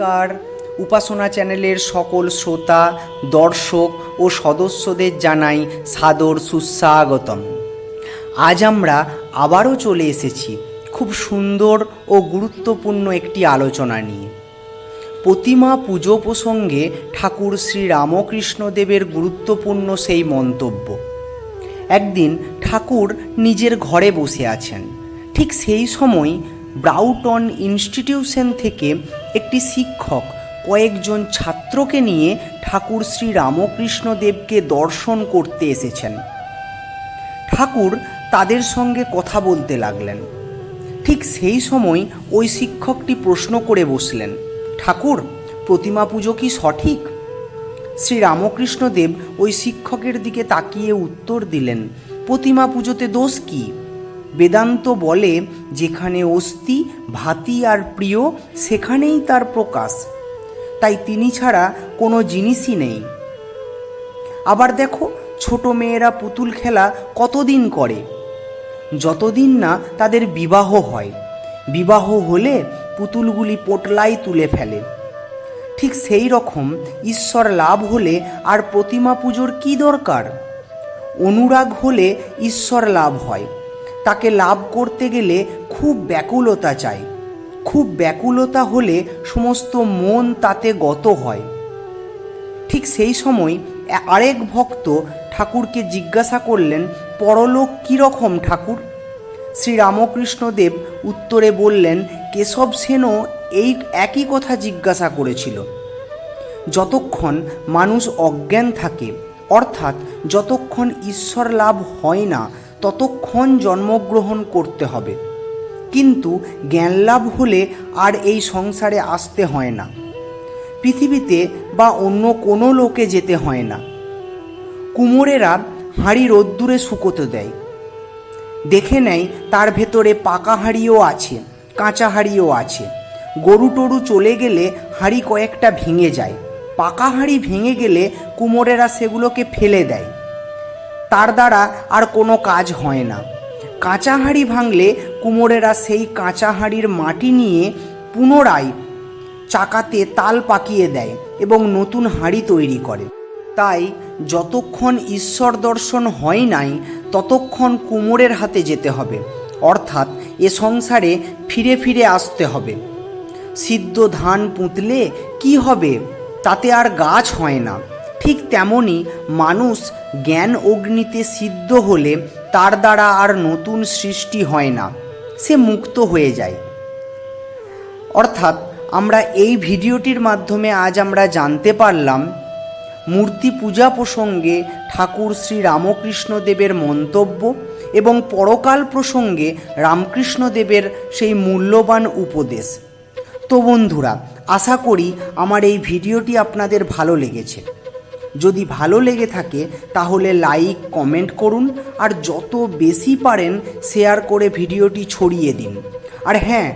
নমস্কার। উপাসনা চ্যানেলের সকল শ্রোতা, দর্শক ও সদস্যদের জানাই সাদর সুস্বাগতম। আজ আমরা আবারও চলে এসেছি খুব সুন্দর ও গুরুত্বপূর্ণ একটি আলোচনা নিয়ে। প্রতিমা পুজো প্রসঙ্গে ঠাকুর শ্রী রামকৃষ্ণদেবের গুরুত্বপূর্ণ সেই মন্তব্য। একদিন ঠাকুর নিজের ঘরে বসে আছেন। ঠিক সেই সময় ব্রাউটন ইনস্টিটিউশন থেকে একটি শিক্ষক কয়েকজন ছাত্রকে নিয়ে ঠাকুর শ্রী রামকৃষ্ণদেবকে দর্শন করতে এসেছেন। ঠাকুর তাদের সঙ্গে কথা বলতে লাগলেন। ঠিক সেই সময় ওই শিক্ষকটি প্রশ্ন করে বসলেন, ঠাকুর, প্রতিমা পুজো কি সঠিক? শ্রী রামকৃষ্ণদেব ওই শিক্ষকের দিকে তাকিয়ে উত্তর দিলেন, প্রতিমা পুজোতে দোষ কি? বেদান্ত বলে, যেখানে অস্থি, ভাতি আর প্রিয়, সেখানেই তার প্রকাশ। তাই তিনি ছাড়া কোনো জিনিসই নেই। আবার দেখো, ছোট মেয়েরা পুতুল খেলা কতদিন করে? যতদিন না তাদের বিবাহ হয়। বিবাহ হলে পুতুলগুলি পোটলাই তুলে ফেলে। ঠিক সেই রকম ঈশ্বর লাভ হলে আর প্রতিমা পুজোর কি দরকার? অনুরাগ হলে ঈশ্বর লাভ হয়। তাকে লাভ করতে গেলে খুব ব্যাকুলতা চাই। খুব ব্যাকুলতা হলে সমস্ত মন তাতে গত হয়। ঠিক সেই সময় আরেক ভক্ত ঠাকুরকে জিজ্ঞাসা করলেন, পরলোক কীরকম ঠাকুর? শ্রীরামকৃষ্ণদেব উত্তরে বললেন, কেশব সেনও এই একই কথা জিজ্ঞাসা করেছিল। যতক্ষণ মানুষ অজ্ঞান থাকে, অর্থাৎ যতক্ষণ ঈশ্বর লাভ হয় না ততক্ষণ জন্মগ্রহণ করতে হবে। কিন্তু জ্ঞান লাভ হলে আর এই সংসারে আসতে হয় না। পৃথিবীতে বা অন্য কোনো লোকে যেতে হয় না। কুমোরেরা হাঁড়ি রোদ্দুরে শুকোতে দেয়। দেখে নেয় তার ভেতরে পাকা হাঁড়িও আছে, কাঁচা হাঁড়িও আছে। গরু টরু চলে গেলে হাঁড়ি কয়েকটা ভেঙে যায়। পাকা হাঁড়ি ভেঙে গেলে কুমোরেরা সেগুলোকে ফেলে দেয়। তার দ্বারা আর কোনো কাজ হয় না। কাঁচা হাঁড়ি ভাঙলে কুমোরেরা সেই কাঁচা হাঁড়ির মাটি নিয়ে পুনরায় চাকাতে তাল পাকিয়ে দেয় এবং নতুন হাঁড়ি তৈরি করে। তাই যতক্ষণ ঈশ্বর দর্শন হয় নাই, ততক্ষণ কুমোরের হাতে যেতে হবে। অর্থাৎ এ সংসারে ফিরে ফিরে আসতে হবে। সিদ্ধ ধান পুঁতলে কি হবে? তাতে আর গাছ হয় না। ঠিক তেমনি মানুষ জ্ঞান অগ্নিতে সিদ্ধ হলে তার দ্বারা আর নতুন সৃষ্টি হয় না, সে মুক্ত হয়ে যায়। অর্থাৎ আমরা এই ভিডিওটির মাধ্যমে আজ আমরা জানতে পারলাম, মূর্তি পূজা প্রসঙ্গে ঠাকুর শ্রী রামকৃষ্ণদেবের মন্তব্য এবং পরকাল প্রসঙ্গে রামকৃষ্ণদেবের সেই মূল্যবান উপদেশ। তো বন্ধুরা, আশা করি আমার এই ভিডিওটি আপনাদের ভালো লেগেছে। যদি ভালো লেগে থাকে, তাহলে লাইক কমেন্ট করুন, আর যত বেশি পারেন শেয়ার করে ভিডিওটি ছড়িয়ে দিন। আর হ্যাঁ